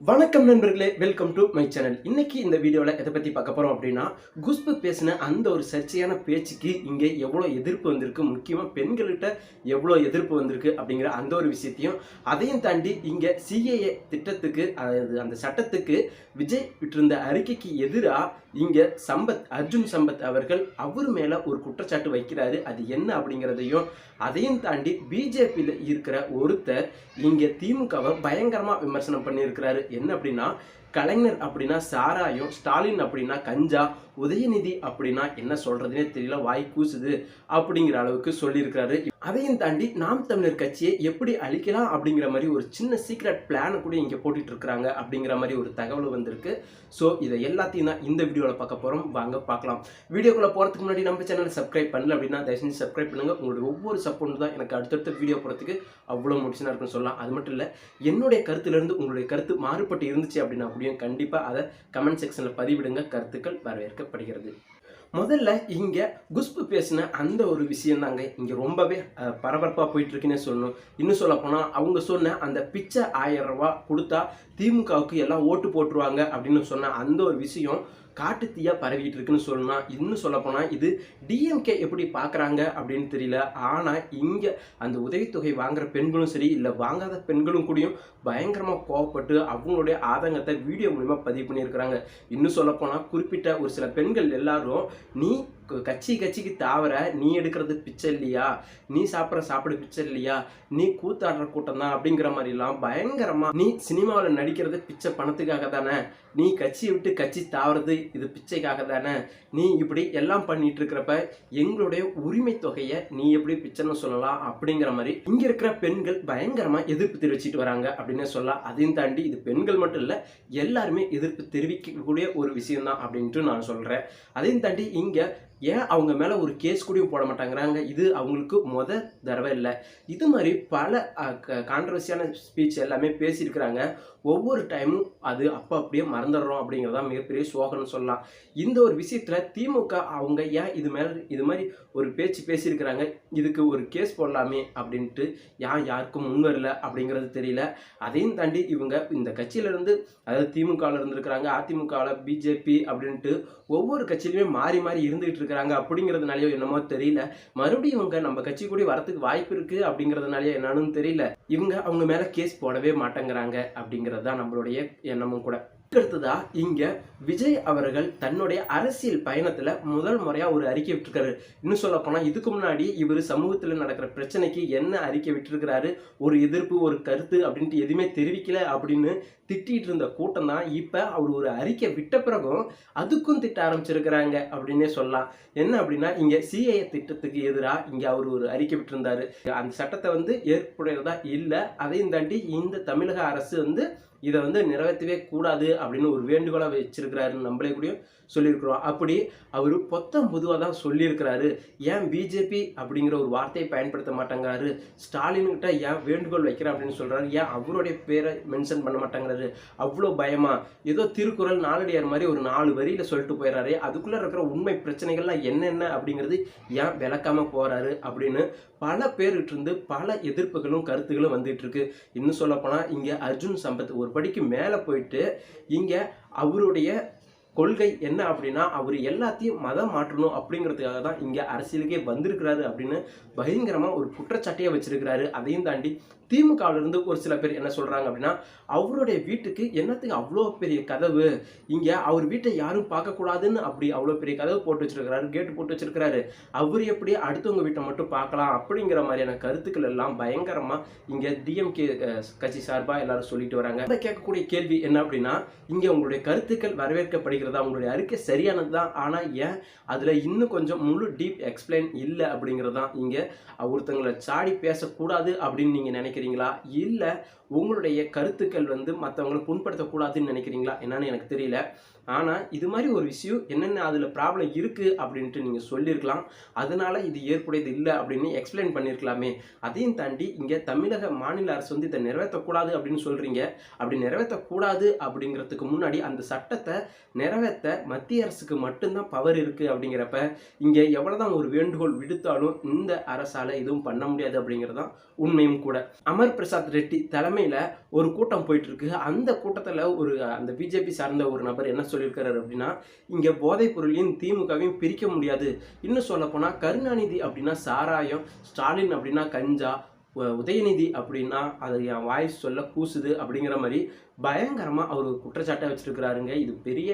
வணக்கம் நண்பர்களே welcome to my channel இன்னைக்கு இந்த வீடியோவில் எதை பற்றி பார்க்க போகிறோம் அப்படின்னா குஷ்பு பேசின அந்த ஒரு சர்ச்சையான பேச்சுக்கு இங்கே எவ்வளோ எதிர்ப்பு வந்திருக்கு முக்கியமாக பெண்கள்கிட்ட எவ்வளோ எதிர்ப்பு வந்திருக்கு அப்படிங்கிற அந்த ஒரு விஷயத்தையும் அதையும் தாண்டி இங்கே சிஏஏ திட்டத்துக்கு அதாவது அந்த சட்டத்துக்கு விஜய் விட்டிருந்த அறிக்கைக்கு எதிராக இங்கே சம்பத் அர்ஜுன் சம்பத் அவர்கள் அவர் மேலே ஒரு குற்றச்சாட்டு வைக்கிறாரு. அது என்ன அப்படிங்கிறதையும் அதையும் தாண்டி பிஜேபியில் இருக்கிற ஒருத்தர் இங்கே திமுகவை பயங்கரமாக விமர்சனம் பண்ணியிருக்கிறாரு. என்ன அப்படின்னா கலைஞர் அப்படின்னா சாராயம் ஸ்டாலின் அப்படின்னா கஞ்சா உதயநிதி அப்படின்னா என்ன சொல்றதுனே தெரியல வாய் கூசுது அப்படிங்கிற அளவுக்கு சொல்லியிருக்கிறாரு. அதையும் தாண்டி நாம் தமிழர் கட்சியை எப்படி அழிக்கலாம் அப்படிங்கிற மாதிரி ஒரு சின்ன சீக்ரெட் பிளானை கூட இங்கே போட்டுட்டு இருக்கிறாங்க அப்படிங்கிற மாதிரி ஒரு தகவல் வந்திருக்கு. ஸோ இதை எல்லாத்தையும் தான் இந்த வீடியோவில் பார்க்க போகிறோம் வாங்க பார்க்கலாம். வீடியோக்குள்ளே போகிறதுக்கு முன்னாடி நம்ம சேனலை சப்ஸ்கிரைப் பண்ணல அப்படின்னா தயவு செஞ்சு சப்ஸ்கிரைப் பண்ணுங்க. உங்களுடைய ஒவ்வொரு சப்போர்ட் தான் எனக்கு அடுத்தடுத்த வீடியோ போகிறதுக்கு அவ்வளோ முடிச்சுனா இருக்குன்னு சொல்லலாம். அது மட்டும் இல்லை என்னுடைய கருத்துலேருந்து உங்களுடைய கருத்து மாறுபட்டு இருந்துச்சு அப்படின்னா முடியும் கண்டிப்பாக அதை கமெண்ட் செக்ஷனில் பதிவிடுங்க. கருத்துக்கள் வரவேற்கப்படுகிறது. முதல்ல இங்கே குஷ்பு பேசின அந்த ஒரு விஷயம் தாங்க இங்கே ரொம்பவே பரபரப்பாக போயிட்டுருக்குன்னே சொல்லணும். இன்னும் சொல்ல போனால் அவங்க சொன்ன அந்த பிச்சை ஆயிரம் ரூபா கொடுத்தா திமுகவுக்கு எல்லாம் ஓட்டு போட்டுருவாங்க அப்படின்னு சொன்ன அந்த ஒரு விஷயம் காட்டுத்தீயாக பரவிட்டு இருக்குன்னு சொல்லலாம் இன்னும் சொல்ல போனால் இது டிஎம்கே எப்படி பார்க்குறாங்க அப்படின்னு தெரியல. ஆனால் இங்கே அந்த உதவித்தொகை வாங்குற பெண்களும் சரி இல்லை வாங்காத பெண்களும் கூடயும் பயங்கரமாக கோவப்பட்டு அவங்களுடைய ஆதங்கத்தை வீடியோ மூலிமா பதிவு பண்ணியிருக்கிறாங்க. இன்னும் சொல்ல போனால் குறிப்பிட்ட ஒரு சில பெண்கள் எல்லாரும் நீ கட்சி கட்சிக்கு தாவர நீ எடுக்கிறது பிச்சை இல்லையா நீ சாப்பிட்ற சாப்பிடு பிச்சை இல்லையா நீ கூத்தாடுற கூட்டம் தான் அப்படிங்கிற மாதிரிலாம் பயங்கரமா நீ சினிமாவில் நடிக்கிறது பிச்சை பணத்துக்காக தானே? நீ கட்சியை விட்டு கட்சி தாவறது இது பிச்சைக்காக தானே? நீ இப்படி எல்லாம் பண்ணிட்டு இருக்கிறப்ப எங்களுடைய உரிமை தொகையை நீ எப்படி பிச்சைன்னு சொல்லலாம் அப்படிங்கிற மாதிரி இங்க இருக்கிற பெண்கள் பயங்கரமா எதிர்ப்பு தெரிவிச்சிட்டு வராங்க அப்படின்னு சொல்லலாம். அதையும் தாண்டி இது பெண்கள் மட்டும் இல்ல எல்லாருமே எதிர்ப்பு தெரிவிக்கக்கூடிய ஒரு விஷயம் தான் அப்படின்ட்டு நான் சொல்றேன். அதையும் தாண்டி இங்க ஏன் அவங்க மேலே ஒரு கேஸ் கூடயும் போட மாட்டாங்கிறாங்க? இது அவங்களுக்கு முத தடவை இல்லை. இது மாதிரி பல கான்ட்ரவர்சியான ஸ்பீச் எல்லாமே பேசியிருக்கிறாங்க. ஒவ்வொரு டைமும் அது அப்போ அப்படியே மறந்துடுறோம் அப்படிங்கிறதா மிகப்பெரிய சோகம்னு சொல்லலாம். இந்த ஒரு விஷயத்தில் திமுக அவங்க ஏன் இது மேலே இது மாதிரி ஒரு பேச்சு பேசியிருக்கிறாங்க? இதுக்கு ஒரு கேஸ் போடலாமே அப்படின்ட்டு ஏன் யாருக்கும் முன் வரல அப்படிங்கிறது தெரியல. அதையும் தாண்டி இவங்க இந்த கட்சியிலேருந்து அதாவது திமுகவில் இருந்திருக்கிறாங்க அதிமுகவில் பிஜேபி அப்படின்ட்டு ஒவ்வொரு கட்சியிலுமே மாறி மாறி இருந்துகிட்டு இருக்கிறாங்க அப்படிங்கிறதுனாலயோ என்னமோ தெரியல. மறுபடியும் இவங்க நம்ம கட்சி கூட வரத்துக்கு வாய்ப்பு இருக்கு அப்படிங்கிறதுனாலயோ என்னன்னு தெரியல. இவங்க அவங்க மேல கேஸ் போடவே மாட்டேங்கிறாங்க அப்படிங்கிறது தான் நம்மளுடைய எண்ணமும் கூட. அடுத்ததா இங்க விஜய் அவர்கள் தன்னுடைய அரசியல் பயணத்துல முதல் முறையா ஒரு அறிக்கை விட்டுருக்காரு. இன்னும் சொல்ல போனா இதுக்கு முன்னாடி இவர் சமூகத்துல நடக்கிற பிரச்சனைக்கு என்ன அறிக்கை விட்டுருக்கிறாரு? ஒரு எதிர்ப்பு ஒரு கருத்து அப்படின்ட்டு எதுவுமே தெரிவிக்கல அப்படின்னு திட்டிட்டு இருந்த கூட்டம் தான் இப்ப அவர் ஒரு அறிக்கை விட்ட பிறகும் அதுக்கும் திட்ட ஆரம்பிச்சிருக்கிறாங்க அப்படின்னே சொல்லலாம். என்ன அப்படின்னா இங்க சிஏ திட்டத்துக்கு எதிராக இங்க அவர் ஒரு அறிக்கை விட்டுருந்தாரு. அந்த சட்டத்தை வந்து ஏற்புடையதா இல்லை அதையும் தாண்டி இந்த தமிழக அரசு வந்து இதை வந்து நிறைவேற்றவே கூடாது அப்படின்னு ஒரு வேண்டுகோளாக வச்சிருக்கிறாருன்னு நம்மளே கூடயும் சொல்லியிருக்கிறோம். அப்படி அவர் பொத்தம் பொதுவாக தான் சொல்லியிருக்கிறாரு. ஏன் பிஜேபி அப்படிங்கிற ஒரு வார்த்தையை பயன்படுத்த மாட்டேங்கிறாரு? ஸ்டாலின்கிட்ட ஏன் வேண்டுகோள் வைக்கிறேன் அப்படின்னு சொல்கிறாரு ஏன் அவருடைய பேரை மென்ஷன் பண்ண மாட்டேங்கிறாரு? அவ்வளோ பயமா? ஏதோ திருக்குறள் நாலடியார் மாதிரி ஒரு நாலு வரியில் சொல்லிட்டு போயிடறாரு அதுக்குள்ளே இருக்கிற உண்மை பிரச்சனைகள்லாம் என்னென்ன அப்படிங்கிறது ஏன் விளக்காமல் போகிறாரு அப்படின்னு பல பேர்கிட்ட இருந்து பல எதிர்ப்புகளும் கருத்துகளும் வந்துட்டு இருக்கு. இன்னும் சொல்லப்போனால் இங்கே அர்ஜுன் சம்பத் ஒரு படிக்கு மேலே போயிட்டு இங்கே அவருடைய கொள்கை என்ன அப்படின்னா அவர் எல்லாத்தையும் மதம் மாற்றணும் அப்படிங்கிறதுக்காக தான் இங்கே அரசியலுக்கே வந்திருக்கிறாரு அப்படின்னு பயங்கரமாக ஒரு குற்றச்சாட்டையை வச்சிருக்கிறாரு. அதையும் தாண்டி திமுகவிலிருந்து ஒரு சில பேர் என்ன சொல்கிறாங்க அப்படின்னா அவருடைய வீட்டுக்கு என்னத்துக்கு அவ்வளோ பெரிய கதவு? இங்கே அவர் வீட்டை யாரும் பார்க்கக்கூடாதுன்னு அப்படி அவ்வளோ பெரிய கதவு போட்டு வச்சிருக்கிறாரு கேட்டு போட்டு வச்சிருக்கிறாரு. அவர் எப்படி அடுத்தவங்க வீட்டை மட்டும் பார்க்கலாம் அப்படிங்கிற மாதிரியான கருத்துக்கள் எல்லாம் பயங்கரமாக இங்கே டிஎம்கே கட்சி சார்பாக எல்லாரும் சொல்லிட்டு வராங்க. அதை கேட்கக்கூடிய கேள்வி என்ன அப்படின்னா இங்கே உங்களுடைய கருத்துக்கள் வரவேற்கப்படுகிறது உங்களுடைய அறிக்கை சரியானது தான் ஆனால் ஏன்? அதில் இன்னும் கொஞ்சம் முழு டீப் எக்ஸ்பிளைன் இல்லை அப்படிங்கிறது தான் இங்கே ஒருத்தங்களை சாடி பேசக்கூடாது அப்படின்னு நீங்கள் நினைக்கிறீங்களா? இல்லை உங்களுடைய கருத்துக்கள் வந்து மற்றவங்களை புண்படுத்தக்கூடாதுன்னு நினைக்கிறீங்களா? என்னன்னு எனக்கு தெரியல. ஆனால் இது மாதிரி ஒரு விஷயம் என்னென்ன அதில் ப்ராப்ளம் இருக்குது அப்படின்ட்டு நீங்கள் சொல்லியிருக்கலாம். அதனால் இது ஏற்புடையது இல்லை அப்படின்னு எக்ஸ்பிளைன் பண்ணியிருக்கலாமே. அதையும் தாண்டி இங்கே தமிழக மாநில அரசு வந்து இதை நிறைவேற்றக்கூடாது அப்படின்னு சொல்கிறீங்க அப்படி நிறைவேற்றக்கூடாது அப்படிங்கிறதுக்கு முன்னாடி அந்த சட்டத்தை நிற நிறைவேற்ற மத்திய அரசுக்கு மட்டும்தான் பவர் இருக்குது அப்படிங்கிறப்ப இங்கே எவ்வளோதான் ஒரு வேண்டுகோள் விடுத்தாலும் இந்த அரசால் எதுவும் பண்ண முடியாது அப்படிங்கிறது தான் உண்மையும் கூட. அமர் பிரசாத் ரெட்டி தலைமையில் ஒரு கூட்டம் போயிட்டு இருக்கு அந்த கூட்டத்தில் ஒரு அந்த பிஜேபி சார்ந்த ஒரு நபர் என்ன சொல்லியிருக்காரு அப்படின்னா இங்கே போதைப் பொருளையும் திமுகவையும் பிரிக்க முடியாது. இன்னும் சொல்லப்போனால் கருணாநிதி அப்படின்னா சாராயம் ஸ்டாலின் அப்படின்னா கஞ்சா உதயநிதி அப்படின்னா அது என் வாய்ஸ் சொல்ல கூசுது அப்படிங்கிற மாதிரி பயங்கரமாக அவர் குற்றச்சாட்டை வச்சிருக்கிறாருங்க. இது பெரிய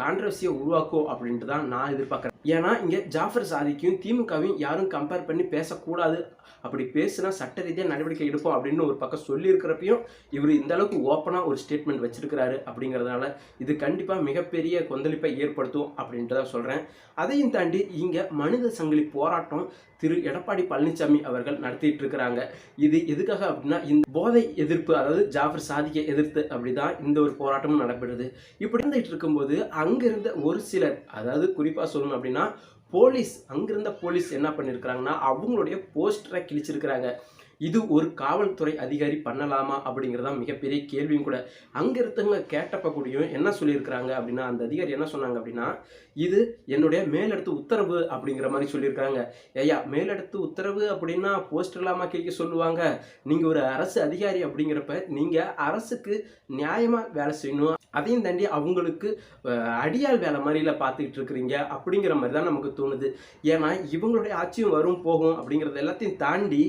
கான்ட்ரவர்சியை உருவாக்கும் அப்படின்ட்டு தான் நான் எதிர்பார்க்குறேன். ஏன்னா இங்கே ஜாஃபர் சாதிக்கும் திமுகவையும் யாரும் கம்பேர் பண்ணி பேசக்கூடாது. அப்படி பேசுனா சட்ட ரீதியாக நடவடிக்கை எடுப்போம் அப்படின்னு ஒரு பக்கம் சொல்லியிருக்கிறப்பையும் இவர் இந்த அளவுக்கு ஓப்பனாக ஒரு ஸ்டேட்மெண்ட் வச்சிருக்கிறாரு அப்படிங்கிறதுனால இது கண்டிப்பாக மிகப்பெரிய கொந்தளிப்பை ஏற்படுத்தும் அப்படின்ட்டு தான் சொல்கிறேன் அதையும் தாண்டி இங்கே மனித சங்கிலி போராட்டம் திரு. எடப்பாடி பழனிசாமி அவர்கள் நடத்திட்டு இருக்கிறாங்க. இது எதுக்காக அப்படின்னா இந்த போதை எதிர்ப்பு அதாவது ஜாஃபர் சாதிக்கை எதிர்த்து அப்படிதான் இந்த ஒரு போராட்டமும் நடைபெறுது. இப்படி இருந்துட்டு இருக்கும்போது அங்கிருந்த ஒரு சிலர் அதாவது குறிப்பாக சொல்லணும் அப்படின்னா போலீஸ் அங்கிருந்த போலீஸ் என்ன பண்ணியிருக்கிறாங்கன்னா அவங்களுடைய போஸ்டரை கிழிச்சிருக்கிறாங்க. இது ஒரு காவல்துறை அதிகாரி பண்ணலாமா அப்படிங்கிறதா மிகப்பெரிய கேள்வியும் கூட. அங்கே இருந்தவங்க கேட்டப்ப கூடயும் என்ன சொல்லியிருக்கிறாங்க அப்படின்னா அந்த அதிகாரி என்ன சொன்னாங்க அப்படின்னா இது என்னுடைய மேலெடுத்து உத்தரவு அப்படிங்கிற மாதிரி சொல்லியிருக்காங்க ஐயா மேலெடுத்து உத்தரவு அப்படின்னா போஸ்டர் இல்லாமல் கேட்க சொல்லுவாங்க. நீங்கள் ஒரு அரசு அதிகாரி அப்படிங்கிறப்ப நீங்கள் அரசுக்கு நியாயமாக வேலை செய்யணும். அதையும் தாண்டி அவங்களுக்கு அடியால் வேலை மாதிரியில் பார்த்துக்கிட்டு இருக்கிறீங்க அப்படிங்கிற மாதிரி தான் நமக்கு தோணுது. ஏன்னா இவங்களுடைய ஆட்சியும் வரும் போகும் அப்படிங்கிறது எல்லாத்தையும் தாண்டி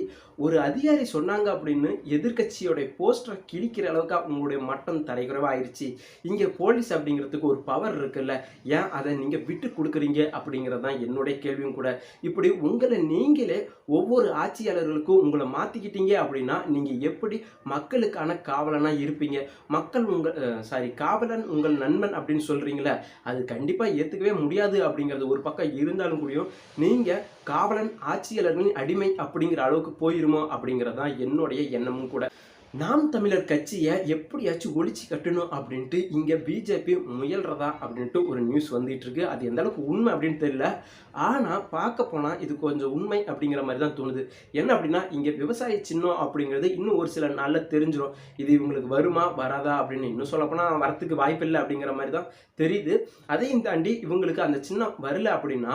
ஒரு அதிகாரி சொன்னாங்க அப்படின்னு எதிர்க்கட்சியோட போஸ்டரை கிழிக்கிற அளவுக்கு அவங்களுடைய மட்டம் தரைக்குறைவாயிருச்சு இங்கே போலீஸ் அப்படிங்கிறதுக்கு ஒரு பவர் இருக்குல்ல. ஏன் அதை நீங்கள் விட்டு கொடுக்குறீங்க அப்படிங்கிறது தான் என்னுடைய கேள்வியும் கூட. இப்படி உங்களை நீங்களே ஒவ்வொரு ஆட்சியாளர்களுக்கும் உங்களை மாற்றிக்கிட்டீங்க அப்படின்னா நீங்கள் எப்படி மக்களுக்கான காவலனாக இருப்பீங்க? மக்கள் உங்கள் சாரி காவலன் உங்கள் நண்பன் அப்படின்னு சொல்கிறீங்களே அது கண்டிப்பாக ஏற்றுக்கவே முடியாது அப்படிங்கிறது ஒரு பக்கம் இருந்தாலும் கூடயும் நீங்கள் காவலன் ஆட்சியாளர்களின் அடிமை அப்படிங்கிற அளவுக்கு போயிருமா அப்படிங்கிறது தான் என்னுடைய எண்ணமும் கூட. நாம் தமிழர் கட்சியை எப்படியாச்சும் ஒழிச்சு கட்டணும் அப்படின்ட்டு இங்கே பிஜேபி முயல்றதா அப்படின்ட்டு ஒரு நியூஸ் வந்துட்டு இருக்கு அது எந்த அளவுக்கு உண்மை அப்படின்னு தெரியல. ஆனால் பார்க்க போனால் இது கொஞ்சம் உண்மை அப்படிங்கிற மாதிரி தான் தோணுது. என்ன அப்படின்னா இங்கே விவசாய சின்னம் அப்படிங்கிறது இன்னும் ஒரு சில நாளில் தெரிஞ்சிடும் இது இவங்களுக்கு வருமா வராதா அப்படின்னு இன்னும் சொல்லப்போனால் வரத்துக்கு வாய்ப்பில்லை அப்படிங்கிற மாதிரி தான் தெரியுது. அதையும் தாண்டி இவங்களுக்கு அந்த சின்னம் வரல அப்படின்னா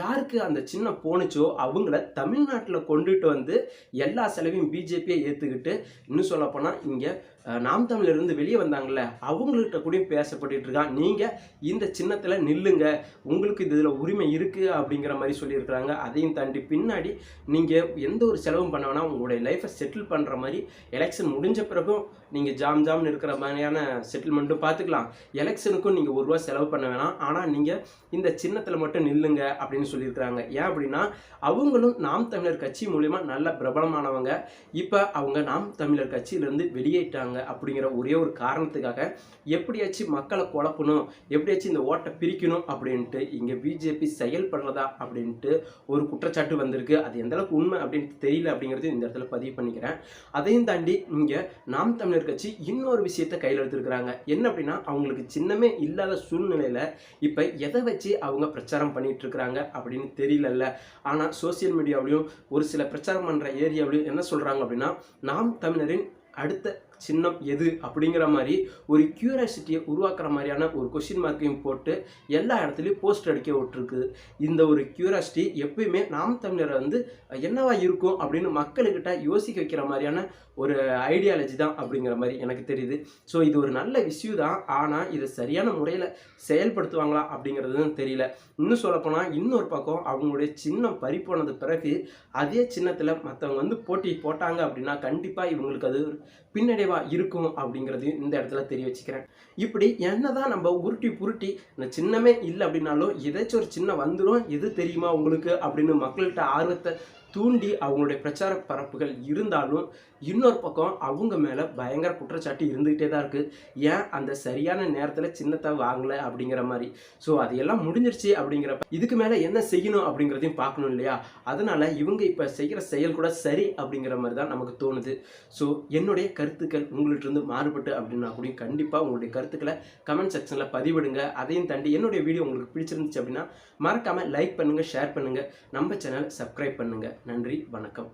யாருக்கு அந்த சின்னம் போணுச்சோ அவங்கள தமிழ்நாட்டில் கொண்டுட்டு வந்து எல்லா செலவையும் பிஜேபியை ஏற்றுக்கிட்டு இன்னும் சொல்லப்போனால் இங்கே நாம் தமிழிலிருந்து வெளியே வந்தாங்கள்ல அவங்கள்ட்ட கூடயும் பேசப்பட்டு இருக்கான் நீங்கள் இந்த சின்னத்தில் நில்லுங்க. உங்களுக்கு இதில் உரிமை இருக்குது அப்படிங்கிற மாதிரி சொல்லியிருக்கிறாங்க. அதையும் தாண்டி பின்னாடி நீங்கள் எந்த ஒரு செலவும் பண்ண வேணாம். உங்களுடைய லைஃப்பை செட்டில் பண்ணுற மாதிரி எலெக்ஷன் முடிஞ்ச பிறகும் நீங்கள் ஜாம் ஜாம்னு இருக்கிற மாதிரியான செட்டில்மெண்ட்டும் பார்த்துக்கலாம் எலெக்ஷனுக்கும் நீங்கள் ஒரு ரூபா செலவு பண்ண வேணாம். ஆனால் நீங்கள் இந்த சின்னத்தில் மட்டும் நில்லுங்க அப்படின்னு சொல்லியிருக்கிறாங்க. ஏன் அப்படின்னா அவங்களும் நாம் தமிழர் கட்சி மூலிமா நல்ல பிரபலமானவங்க. இப்போ அவங்க நாம் தமிழர் கட்சியிலேருந்து வெளியேட்டாங்க அப்படிங்கிற ஒரே ஒரு காரணத்துக்காக எப்படியாச்சும் மக்களை குழப்பணும் எப்படியாச்சும் இந்த ஓட்டை பிரிக்கணும் அப்படின்ட்டு இங்கே பிஜேபி செயல்படுறதா அப்படின்ட்டு ஒரு குற்றச்சாட்டு வந்திருக்கு. அது எந்த அளவுக்கு உண்மை அப்படின்ட்டு தெரியல அப்படிங்கிறது இந்த இடத்துல பதிவு பண்ணிக்கிறேன். அதையும் தாண்டி இங்கே நாம் தமிழர் கட்சி இன்னொரு விஷயத்தை கையில் எடுத்துருக்கிறாங்க. என்ன அப்படின்னா அவங்களுக்கு சின்னமே இல்லாத சூழ்நிலையில் இப்போ எதை வச்சு அவங்க பிரச்சாரம் பண்ணிட்டு இருக்கிறாங்க அப்படின்னு தெரியலல்ல. ஆனால் சோசியல் மீடியாவிலையும் ஒரு சில பிரச்சாரம் பண்ணுற ஏரியாவிலையும் என்ன சொல்கிறாங்க அப்படின்னா நாம் தமிழரின் அடுத்த சின்னம் எது அப்படிங்கிற மாதிரி ஒரு கியூரியாசிட்டியை உருவாக்குற மாதிரியான ஒரு கொஷின் மார்க்கையும் போட்டு எல்லா இடத்துலையும் போஸ்டர் அடிக்க விட்டுருக்கு. இந்த ஒரு கியூரியாசிட்டி எப்பயுமே நாம் தமிழரை வந்து என்னவா இருக்கும் அப்படின்னு மக்களுக்கிட்ட யோசிக்க வைக்கிற மாதிரியான ஒரு ஐடியாலஜி தான் அப்படிங்கிற மாதிரி எனக்கு தெரியுது. ஸோ இது ஒரு நல்ல விஷயம் தான். ஆனால் இதை சரியான முறையில் செயல்படுத்துவாங்களா அப்படிங்கிறது தெரியல. இன்னும் சொல்லப்போனால் இன்னொரு பக்கம் அவங்களுடைய சின்னம் பறி போனது பிறகு அதே சின்னத்தில் மற்றவங்க வந்து போட்டி போட்டாங்க அப்படின்னா கண்டிப்பாக இவங்களுக்கு அது ஒரு பின்னடைவாக இருக்கும் அப்படிங்கிறதையும் இந்த இடத்துல தெரிய வச்சுக்கிறேன். இப்படி என்னதான் நம்ம உருட்டி புருட்டி இந்த சின்னமே இல்லை அப்படின்னாலும் ஏதாச்சும் ஒரு சின்ன வந்துடும் எது தெரியுமா உங்களுக்கு அப்படின்னு மக்கள்கிட்ட ஆர்வத்தை தூண்டி அவங்களுடைய பிரச்சார பரப்புகள் இருந்தாலும் இன்னொரு பக்கம் அவங்க மேலே பயங்கர குற்றச்சாட்டு இருந்துகிட்டே தான் இருக்குது ஏன் அந்த சரியான நேரத்தில் சின்னத்தை வாங்கலை அப்படிங்கிற மாதிரி? ஸோ அதையெல்லாம் முடிஞ்சிருச்சு அப்படிங்கிறப்ப இதுக்கு மேலே என்ன செய்யணும் அப்படிங்கிறதையும் பார்க்கணும் இல்லையா? அதனால் இவங்க இப்போ செய்கிற செயல் கூட சரி அப்படிங்கிற மாதிரி தான் நமக்கு தோணுது. ஸோ என்னுடைய கருத்துக்கள் உங்கள்கிட்ட இருந்து மாறுபட்டு அப்படின்னா கூட கண்டிப்பாக உங்களுடைய கருத்துக்களை கமெண்ட் செக்ஷனில் பதிவிடுங்க. அதையும் தாண்டி என்னுடைய வீடியோ உங்களுக்கு பிடிச்சிருந்துச்சு அப்படின்னா மறக்காமல் லைக் பண்ணுங்கள் ஷேர் பண்ணுங்கள் நம்ம சேனல் சப்ஸ்கிரைப் பண்ணுங்கள் நன்றி வணக்கம்.